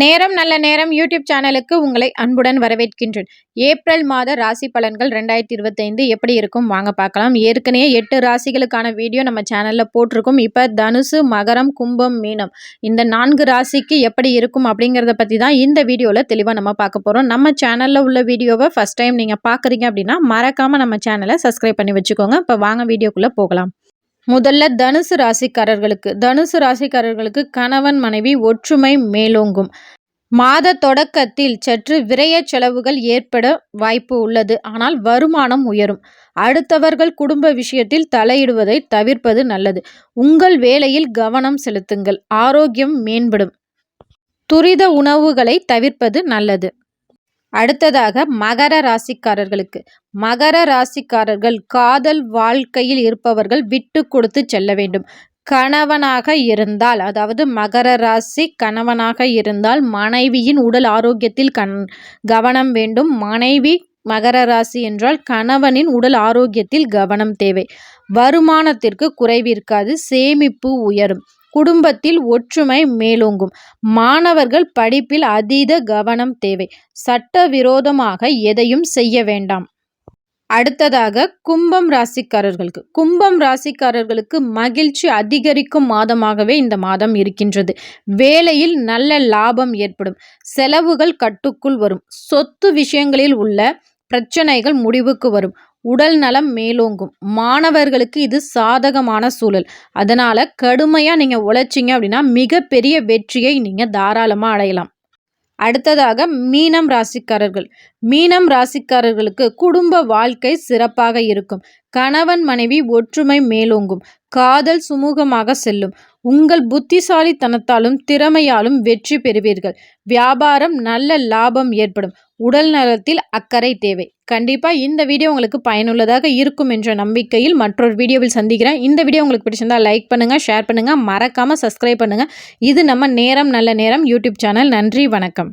நேரம் நல்ல நேரம் யூடியூப் சேனலுக்கு உங்களை அன்புடன் வரவேற்கின்றேன். ஏப்ரல் மாத ராசி பலன்கள் ரெண்டாயிரத்தி இருபத்தைந்து எப்படி இருக்கும்? வாங்க பார்க்கலாம். ஏற்கனவே எட்டு ராசிகளுக்கான வீடியோ நம்ம சேனலில் போட்டிருக்கோம். இப்போ தனுசு மகரம் கும்பம் மீனம். இந்த நான்கு ராசிக்கு எப்படி இருக்கும் அப்படிங்கிறத பற்றி தான் இந்த வீடியோவில் தெளிவாக நம்ம பார்க்க போகிறோம் நம்ம சேனலில் உள்ள வீடியோவை ஃபஸ்ட் டைம் நீங்கள் பார்க்குறீங்க அப்படின்னா மறக்காமல் நம்ம சேனலை சப்ஸ்கிரைப் பண்ணி வச்சுக்கோங்க. இப்போ வாங்க வீடியோக்குள்ளே போகலாம். முதல்ல தனுசு ராசிக்காரர்களுக்கு. தனுசு ராசிக்காரர்களுக்கு கணவன் மனைவி ஒற்றுமை மேலோங்கும். மாத தொடக்கத்தில் சற்று விரய செலவுகள் ஏற்பட வாய்ப்பு உள்ளது. ஆனால் வருமானம் உயரும். அடுத்தவர்கள் குடும்ப விஷயத்தில் தலையிடுவதை தவிர்ப்பது நல்லது. உங்கள் வேலையில் கவனம் செலுத்துங்கள். ஆரோக்கியம் மேம்படும். துரித உணவுகளை தவிர்ப்பது நல்லது. அடுத்ததாக மகர ராசிக்காரர்களுக்கு. மகர ராசிக்காரர்கள் காதல் வாழ்க்கையில் இருப்பவர்கள் விட்டு கொடுத்து செல்ல வேண்டும். கணவனாக இருந்தால் அதாவது மகர ராசி கணவனாக இருந்தால் மனைவியின் உடல் ஆரோக்கியத்தில் கண் கவனம் வேண்டும். மனைவி மகர ராசி என்றால் கணவனின் உடல் ஆரோக்கியத்தில் கவனம் தேவை. வருமானத்திற்கு குறைவிருக்காது சேமிப்பு உயரும். குடும்பத்தில் ஒற்றுமை மேலோங்கும். மாணவர்கள் படிப்பில் அதீத கவனம் தேவை. சட்டவிரோதமாக எதையும் செய்ய வேண்டாம். அடுத்ததாக கும்பம் ராசிக்காரர்களுக்கு. கும்பம் ராசிக்காரர்களுக்கு மகிழ்ச்சி அதிகரிக்கும் மாதமாகவே இந்த மாதம் இருக்கின்றது. வேலையில் நல்ல லாபம் ஏற்படும். செலவுகள் கட்டுக்குள் வரும். சொத்து விஷயங்களில் உள்ள பிரச்சனைகள் முடிவுக்கு வரும். உடல் நலம் மேலோங்கும். மாணவர்களுக்கு இது சாதகமான சூழல். அதனால் கடுமையாக நீங்கள் உழைச்சிங்க அப்படின்னா மிகப்பெரிய வெற்றியை நீங்கள் தாராளமாக அடையலாம். அடுத்ததாக மீனம் ராசிக்காரர்கள். மீனம் ராசிக்காரர்களுக்கு குடும்ப வாழ்க்கை சிறப்பாக இருக்கும். கணவன் மனைவி ஒற்றுமை மேலோங்கும். காதல் சுமூகமாக செல்லும். உங்கள் புத்திசாலித்தனத்தாலும் திறமையாலும் வெற்றி பெறுவீர்கள். வியாபாரம் நல்ல லாபம் ஏற்படும். உடல் நலத்தில் அக்கறை தேவை. கண்டிப்பாக இந்த வீடியோ உங்களுக்கு பயனுள்ளதாக இருக்கும் என்ற நம்பிக்கையில் மற்றொரு வீடியோவில் சந்திக்கிறேன். இந்த வீடியோ உங்களுக்கு பிடிச்சிருந்தால் லைக் பண்ணுங்கள் ஷேர் பண்ணுங்கள் மறக்காமல் சப்ஸ்கிரைப் பண்ணுங்கள் இது நம்ம நேரம் நல்ல நேரம் யூடியூப் சேனல். நன்றி வணக்கம்.